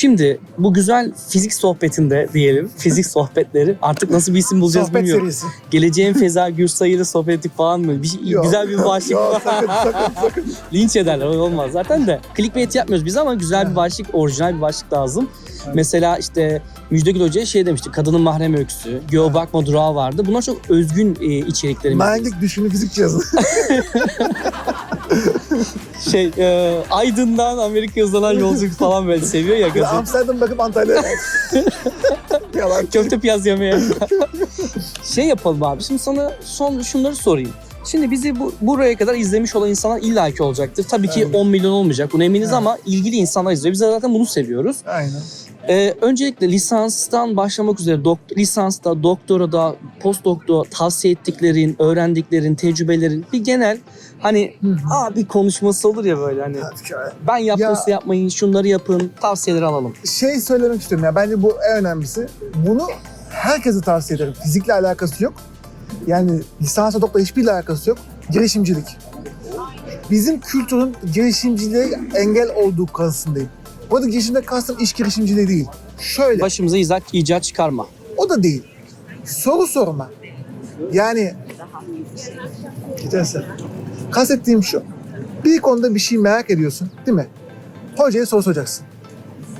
Şimdi bu güzel fizik sohbetinde diyelim, fizik sohbetleri artık nasıl bir isim bulacağız Sohbet bilmiyorum. serisi. Geleceğin Feza Gürsay ile sohbet ettik falan mı? Bir, şey- Yok, güzel bir başlık yok, var. sakın, sakın, sakın. Linç ederler o olmaz zaten de. Clickbait yapmıyoruz biz ama güzel bir başlık, orijinal bir başlık lazım. Mesela işte Müjde Hoca'ya şey demişti, kadının mahrem öyküsü, Göğe Bakma Durağı vardı. Bunlar çok özgün e, içeriklerimiz. Mühendislik düşünü fizik cihazı. Şey, e, Aydın'dan Amerika hızlanan yolculuk falan böyle seviyor ya gazı. Amsterdam bakıp Antalya'ya. Yalan. Köfte piyaz yemeye. şey yapalım abi. Şimdi sana son şunları sorayım. Şimdi bizi bu, buraya kadar izlemiş olan insanlar illaki olacaktır. Tabii ki Evet. 10 milyon olmayacak. Buna eminiz Evet. ama ilgili insanlar izliyor. Biz zaten bunu seviyoruz. Aynen. Ee, öncelikle lisanstan başlamak üzere dok- lisansta, doktora da, post doktora tavsiye ettiklerin, öğrendiklerin, tecrübelerin bir genel hani Hı hı. aa bir konuşması olur ya böyle hani ben yaptım Ya- yapmayın, şunları yapın, tavsiyeleri alalım. Şey söylemek istiyorum ya bence bu en önemlisi. Bunu herkese tavsiye ederim. Fizikle alakası yok. Yani lisansa doktora hiçbir alakası yok. Girişimcilik. Bizim kültürün girişimciliğe engel olduğu kanısındayım. Bu arada girişimde kastım iş girişimciliği değil. Şöyle. Başımıza icat, icat çıkarma. O da değil. Soru sorma. Yani Giderse. Kastettiğim şu. Bir konuda bir şey merak ediyorsun değil mi? Hocaya soru soracaksın.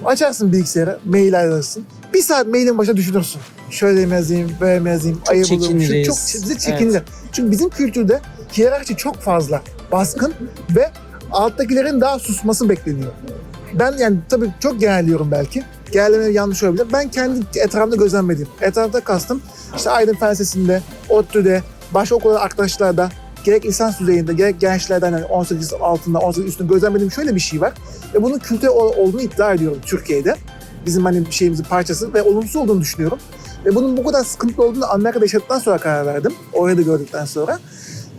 Açarsın bilgisayarı, mail alırsın. Bir saat mailin başına düşünürsün. Şöyle mi yazayım, böyle mi yazayım, ayıp olur mu? Çok bize çekinilir. Çünkü bizim kültürde hiyerarşi çok fazla baskın ve alttakilerin daha susması bekleniyor. Ben yani tabii çok genelliyorum belki. Genelleme yanlış olabilir. Ben kendi etrafımda gözlemlediğim. Etrafta kastım işte Aydın Felsesi'nde, ODTÜ'de, başka okul arkadaşlarda gerek lisans düzeyinde gerek gençlerden yani 18 altında 18 üstünde gözlemlediğim şöyle bir şey var. Ve bunun kültür ol- olduğunu iddia ediyorum Türkiye'de. Bizim hani şeyimizin parçası ve olumsuz olduğunu düşünüyorum. Ve bunun bu kadar sıkıntılı olduğunu Amerika'da yaşadıktan sonra karar verdim. Orayı da gördükten sonra.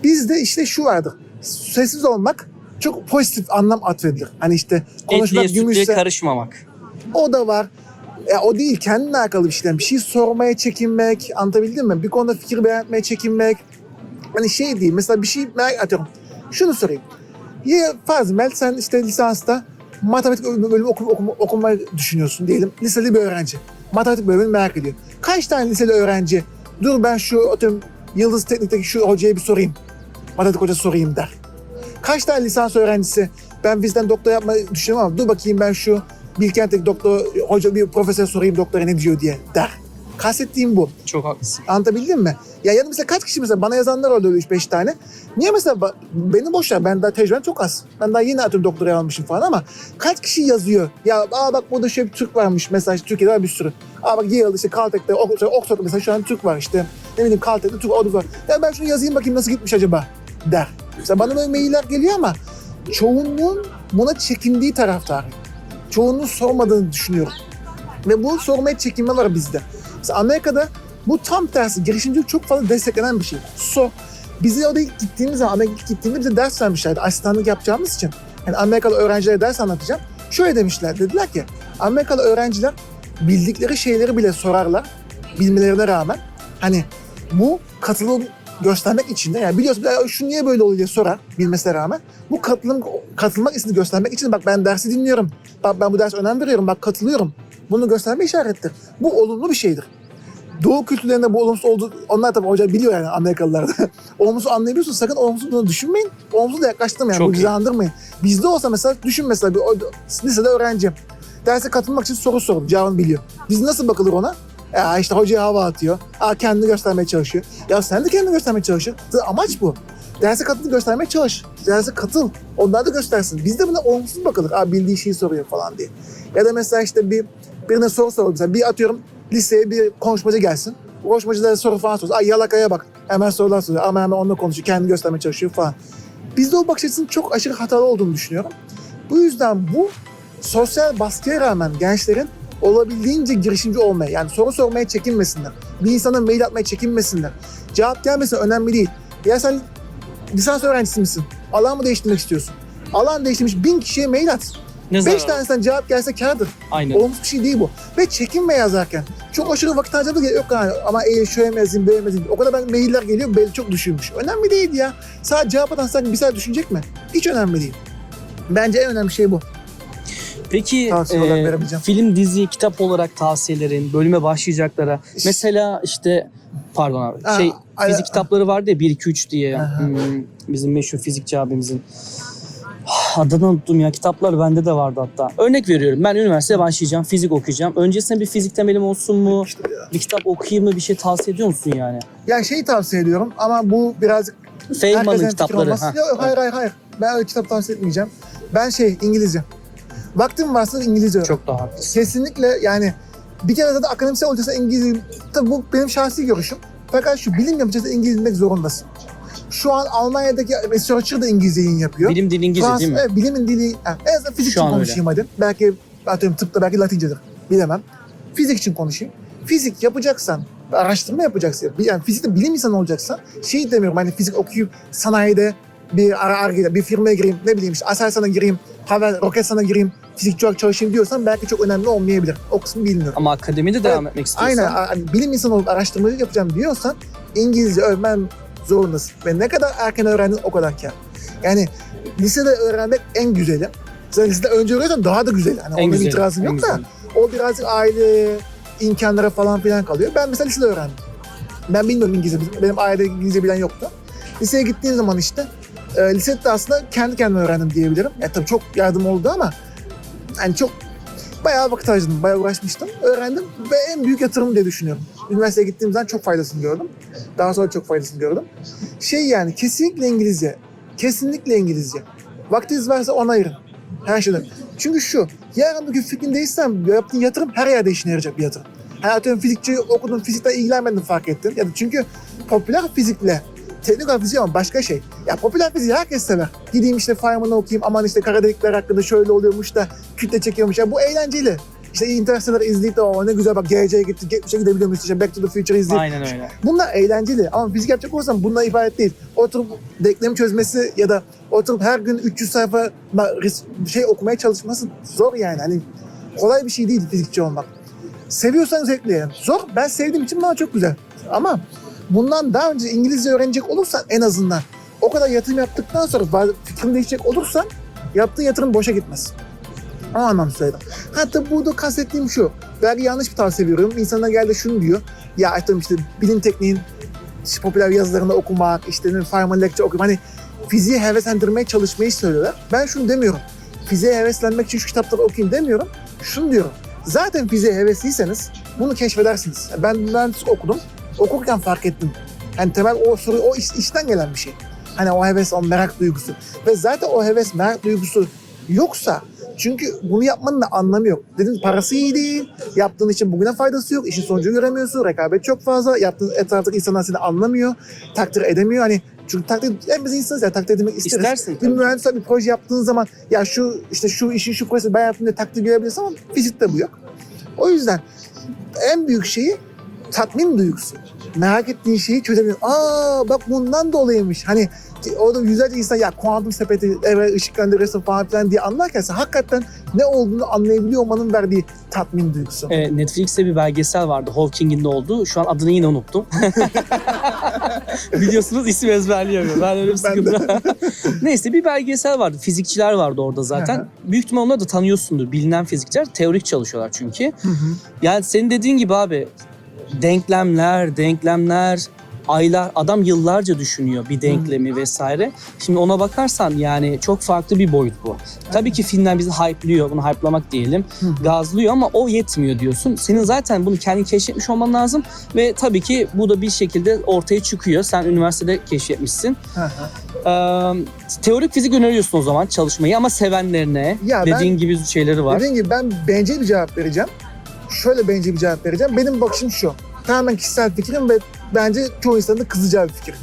Bizde işte şu vardır. Sessiz olmak çok pozitif anlam atfedilir. Hani işte konuşmak Etliye gümüşse karışmamak. o da var. Ya o değil kendine alakalı bir şeyden. Bir şey sormaya çekinmek. Anlatabildim mi? Bir konuda fikir beyan etmeye çekinmek. Hani şey değil. Mesela bir şey merak atıyorum. Şunu sorayım. Ya farz Mel sen işte lisansta matematik bölümü okum, okum, okumayı düşünüyorsun diyelim. Liseli bir öğrenci. Matematik bölümünü merak ediyor. Kaç tane liseli öğrenci dur ben şu atıyorum Yıldız Teknik'teki şu hocaya bir sorayım. Matematik hocası sorayım der. Kaç tane lisans öğrencisi ben bizden doktor yapmayı düşünüyorum ama dur bakayım ben şu Bilkent'teki doktor, hoca bir profesör sorayım doktora ne diyor diye der. Kastettiğim bu. Çok haklısın. Anlatabildim mi? Ya ya da mesela kaç kişi mesela bana yazanlar oldu öyle 3-5 tane. Niye mesela ba- beni boş ver ben daha tecrübem çok az. Ben daha yeni atıyorum doktora almışım falan ama kaç kişi yazıyor? Ya aa bak burada şöyle bir Türk varmış işte Türkiye'de var bir sürü. Aa bak Yale işte Caltech'te, Ok- Oxford'da mesela şu an Türk var işte. Ne bileyim Caltech'te Türk orada var. Ya ben şunu yazayım bakayım nasıl gitmiş acaba der. Mesela bana böyle mailler geliyor ama çoğunluğun buna çekindiği taraftarı. Çoğunluğun sormadığını düşünüyorum. Ve bu sormaya çekinme var bizde. Mesela Amerika'da bu tam tersi. Girişimcilik çok fazla desteklenen bir şey. So, bize orada ilk gittiğimiz zaman, Amerika'ya ilk gittiğimde bize ders vermişlerdi. Asistanlık yapacağımız için. Yani Amerikalı öğrencilere ders anlatacağım. Şöyle demişler, dediler ki Amerikalı öğrenciler bildikleri şeyleri bile sorarlar. Bilmelerine rağmen. Hani bu katılım göstermek için de yani biliyorsun "Ya şu niye böyle oluyor diye sorar bilmesine rağmen. Bu katılım katılmak istediğini göstermek için bak ben dersi dinliyorum. Bak ben bu derse önem veriyorum. Bak katılıyorum. Bunu gösterme işarettir. Bu olumlu bir şeydir. Doğu kültürlerinde bu olumsuz olduğu, onlar tabii hoca biliyor yani Amerikalılar da. olumsuz anlayabiliyorsun sakın olumsuz bunu düşünmeyin. Olumsuz da yaklaştırmayın, Çok bu bizi andırmayın. Bizde olsa mesela düşün mesela bir lisede öğrenci. Derse katılmak için soru sorup cevabını biliyor. Biz nasıl bakılır ona? Ya işte hocaya hava atıyor. Aa, kendini göstermeye çalışıyor. Ya sen de kendini göstermeye çalışıyorsun. Zaten Amaç bu. Derse katıl göstermeye çalış. Derse katıl. Onlar da göstersin. Bizde buna olumsuz bakılır. Aa, bildiği şeyi soruyor falan diye. Ya da mesela işte bir birine soru soralım. Mesela bir atıyorum liseye bir konuşmacı gelsin. O konuşmacı da soru falan soruyor. Ay yalakaya bak. Hemen sorular soruyor. Ama hemen onunla konuşuyor. Kendini göstermeye çalışıyor falan. Bizde o bakış açısının çok aşırı hatalı olduğunu düşünüyorum. Bu yüzden bu sosyal baskıya rağmen gençlerin olabildiğince girişimci olmaya yani soru sormaya çekinmesinler. Bir insana mail atmaya çekinmesinler. Cevap gelmesin önemli değil. Ya sen lisans öğrencisi misin? Alan mı değiştirmek istiyorsun? Alan değiştirmiş bin kişiye mail at. Ne Beş zararı? tanesinden cevap gelse kârdır. Aynen. Olumsuz bir şey değil bu. Ve çekinme yazarken. Çok aşırı vakit harcamak yok yani. Ama e, şöyle yazayım, böyle yazayım. O kadar ben mailler geliyor, belli çok düşürmüş. Önemli değil ya. Sadece cevap atan sanki bir saat düşünecek mi? Hiç önemli değil. Bence en önemli şey bu. Peki e, film, dizi, kitap olarak tavsiyelerin, bölüme başlayacaklara. Mesela işte pardon abi. Aa, şey ay- fizik kitapları vardı ya 1 2 3 diye. Aha. Hmm, bizim meşhur fizikçi abimizin. Adını unuttum ya. Kitaplar bende de vardı hatta. Örnek veriyorum. Ben üniversiteye başlayacağım. Fizik okuyacağım. Öncesinde bir fizik temelim olsun mu? İşte ya. Bir kitap okuyayım mı? Bir şey tavsiye ediyor musun yani? Yani şeyi tavsiye ediyorum ama bu birazcık Feynman'ın kitapları. ha. Yok, hayır hayır hayır. Ben öyle kitap tavsiye etmeyeceğim. Ben şey İngilizce. Vaktim varsa İngilizce öğren. Çok daha haklısın. Kesinlikle yani bir kere zaten akademisyen olacaksa İngilizce, tabii bu benim şahsi görüşüm. Fakat şu bilim yapacaksa İngilizce bilmek zorundasın. Şu an Almanya'daki researcher da İngilizce yayın yapıyor. Bilim dili İngilizce Fransız- değil mi? Evet, bilimin dili, ha, en azından fizik Şu için konuşayım hadi. Belki atıyorum tıpta belki latincedir. Bilemem. Fizik için konuşayım. Fizik yapacaksan, araştırma yapacaksan, yani fizikte bilim insanı olacaksan şey demiyorum hani fizik okuyup sanayide bir ara argede bir firmaya gireyim ne bileyim işte Aselsan'a gireyim, hava Roketsan'a gireyim, fizikçi olarak çalışayım diyorsan belki çok önemli olmayabilir. O kısmı bilmiyorum. Ama akademide devam etmek istiyorsan. Aynen bilim insanı olup araştırmacı yapacağım diyorsan İngilizce öğrenmen zorundasın. Ve ne kadar erken öğrendin o kadar kâr. Yani lisede öğrenmek en güzeli. Sen lisede önce öğreniyorsan daha da güzel. Hani En ona bir güzeli, itirazım yok da güzeli. o birazcık aile imkanlara falan filan kalıyor. Ben mesela lisede öğrendim. Ben bilmiyorum İngilizce. Benim ailede İngilizce bilen yoktu. Liseye gittiğim zaman işte e, lisede de aslında kendi kendime öğrendim diyebilirim. Yani tabii çok yardım oldu ama yani çok bayağı vakit harcadım, bayağı uğraşmıştım. Öğrendim ve en büyük yatırım diye düşünüyorum. Üniversiteye gittiğim zaman çok faydasını gördüm. Daha sonra çok faydasını gördüm. Şey yani kesinlikle İngilizce. Kesinlikle İngilizce. Vaktiniz varsa ona ayırın. Her şeyden. Çünkü şu, yarın bugün fikrin değişsem yaptığın yatırım her yerde işine yarayacak bir yatırım. Hayatım fizikçi okudun, fizikle ilgilenmedin fark ettin. Ya da çünkü popüler fizikle teknik olarak fizik ama başka şey. Ya popüler fiziği herkes sever. Gideyim işte Feynman'ı okuyayım, aman işte kara delikler hakkında şöyle oluyormuş da kütle çekiyormuş. Ya bu eğlenceli. İşte Interstellar izleyip de o ne güzel bak geleceğe gitti, geçmişe gidebiliyormuş işte Back to the Future izleyip. Aynen öyle. Bunlar eğlenceli ama fizik yapacak olsam bundan ibaret değil. Oturup denklemi çözmesi ya da oturup her gün 300 sayfa şey okumaya çalışması zor yani. Hani kolay bir şey değil fizikçi olmak. Seviyorsan zevkli yani. Zor. Ben sevdiğim için bana çok güzel. Ama bundan daha önce İngilizce öğrenecek olursan en azından o kadar yatırım yaptıktan sonra bazı fikrin değişecek olursan yaptığın yatırım boşa gitmez. O anlamda söyledim. Hatta burada kastettiğim şu. Belki yanlış bir tavsiye veriyorum. İnsanlar geldi şunu diyor. Ya işte, işte bilim tekniğin işte popüler yazılarını okumak, işte Feynman lecture okumak. Hani fiziğe heveslendirmeye çalışmayı söylüyorlar. Ben şunu demiyorum. Fiziğe heveslenmek için şu kitapları okuyayım demiyorum. Şunu diyorum. Zaten fiziğe hevesliyseniz bunu keşfedersiniz. Ben mühendislik okudum. Okurken fark ettim. Hani temel o soru o iş, işten gelen bir şey. Hani o heves, o merak duygusu. Ve zaten o heves, merak duygusu yoksa çünkü bunu yapmanın da anlamı yok. Dedin parası iyi değil, yaptığın için bugüne faydası yok, işin sonucu göremiyorsun, rekabet çok fazla, yaptığın etraftaki insanlar seni anlamıyor, takdir edemiyor. Hani çünkü takdir, hepimiz insanız ya takdir edilmek isteriz. İstersin Bir tabii. mühendis olarak bir proje yaptığın zaman ya şu işte şu işi şu projesi ben yaptım diye takdir görebilirsin ama fizikte bu yok. O yüzden en büyük şeyi tatmin duygusu. Merak ettiğin şeyi çözebiliyorsun. Aa bak bundan dolayıymış. Hani orada yüzlerce insan ya kuantum sepeti, eve ışık gönderirsin falan filan diye anlarken sen hakikaten ne olduğunu anlayabiliyor olmanın verdiği tatmin duygusu. E, Netflix'te bir belgesel vardı. Hawking'in de olduğu. Şu an adını yine unuttum. Biliyorsunuz isim ezberleyemiyorum. Ben öyle bir sıkıntı. Neyse bir belgesel vardı. Fizikçiler vardı orada zaten. Büyük ihtimal onları da tanıyorsundur. Bilinen fizikçiler. Teorik çalışıyorlar çünkü. Yani senin dediğin gibi abi denklemler, denklemler, aylar adam yıllarca düşünüyor bir denklemi vesaire. Şimdi ona bakarsan yani çok farklı bir boyut bu. Tabii ki filmler bizi hype'lıyor, bunu hype'lamak diyelim. Gazlıyor ama o yetmiyor diyorsun. Senin zaten bunu kendi keşfetmiş olman lazım ve tabii ki bu da bir şekilde ortaya çıkıyor. Sen üniversitede keşfetmişsin. Ee, teorik fizik öneriyorsun o zaman çalışmayı ama sevenlerine Ya ben- dediğin gibi şeyleri var. Dediğim gibi ben bencil bir cevap vereceğim. Şöyle bencil bir cevap vereceğim. Benim bakışım şu. Tamamen kişisel fikrim ve bence çoğu insanın da kızacağı bir fikir.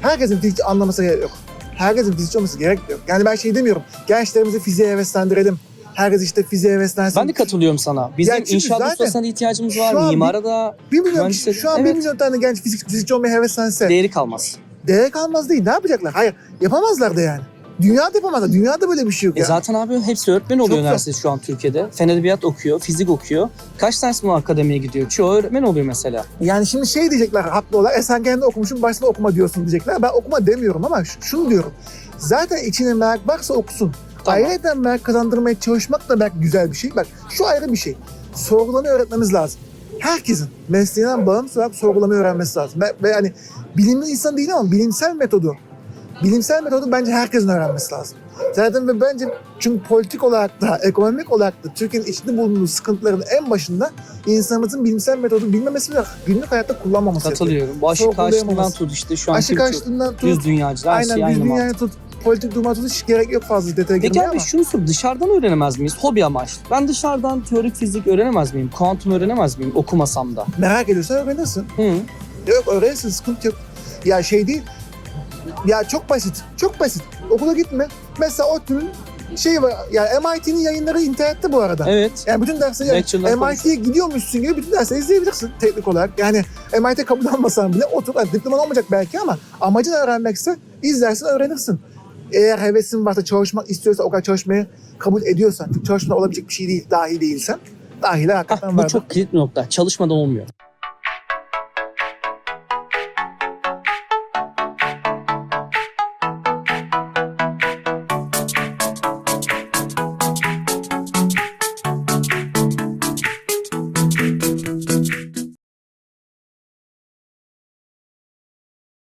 Herkesin fizikçi anlaması gerek yok. Herkesin fizikçi olması gerek yok. Yani ben şey demiyorum. Gençlerimizi fiziğe heveslendirelim. Herkes işte fiziğe heveslensin. Ben de katılıyorum sana. Bizim Yani inşaat zaten ustasına ihtiyacımız var. Mimara da bir milyon, mühendislik- şu an bir Evet. milyon tane genç fizik, fizikçi olmaya heveslense değeri kalmaz. değer kalmaz değil. Ne yapacaklar? Hayır yapamazlar da yani. Dünyada yapamazlar. Dünyada böyle bir şey yok E ya. zaten abi hepsi öğretmen oluyor Çok üniversitede şu an Türkiye'de. Fen edebiyat okuyor, fizik okuyor. Kaç tanesi bu akademiye gidiyor? Çoğu öğretmen oluyor mesela. Yani şimdi şey diyecekler haklı olarak. E sen kendi okumuşsun başta okuma diyorsun diyecekler. Ben okuma demiyorum ama şunu diyorum. Zaten içine merak varsa okusun. Tamam. Ayrıca merak kazandırmaya çalışmak da belki güzel bir şey. Bak şu ayrı bir şey. Sorgulamayı öğretmemiz lazım. Herkesin mesleğinden bağımsız olarak sorgulamayı öğrenmesi lazım. Ve, ve hani bilimli insan değil ama bilimsel metodu. Bilimsel metodu bence herkesin öğrenmesi lazım. Zaten ve bence çünkü politik olarak da, ekonomik olarak da Türkiye'nin içinde bulunduğu sıkıntıların en başında insanımızın bilimsel metodu bilmemesi ve günlük hayatta kullanmaması. Katılıyorum. Bu aşı karşıtından tut işte şu an Aşı karşılığından tut, düz dünyacılar her aynen şey düz dünyaya tut, politik duruma tut hiç gerek yok fazla detaya Peki girmeye abi ama. şunu sor, dışarıdan öğrenemez miyiz? Hobi amaçlı. Ben dışarıdan teorik fizik öğrenemez miyim? Kuantum öğrenemez miyim okumasam da? Merak ediyorsan öğrenirsin. Hı. Yok öğrenirsin sıkıntı yok. Ya şey değil. Ya çok basit. Çok basit. Okula gitme. Mesela ODTÜ'nün şey var. Yani MIT'nin yayınları internette bu arada. Evet. Yani bütün dersleri yani MIT'ye gidiyormuşsun gibi bütün dersleri izleyebilirsin teknik olarak. Yani MIT kabul almasan bile otur. Yani diploman olmayacak belki ama amacın öğrenmekse izlersin öğrenirsin. Eğer hevesin varsa çalışmak istiyorsa o kadar çalışmayı kabul ediyorsan. Çalışmadan olabilecek bir şey değil dahi değilsen. Dahiler Hah, hakikaten bu vardır. çok kilit bir nokta. Çalışmadan olmuyor.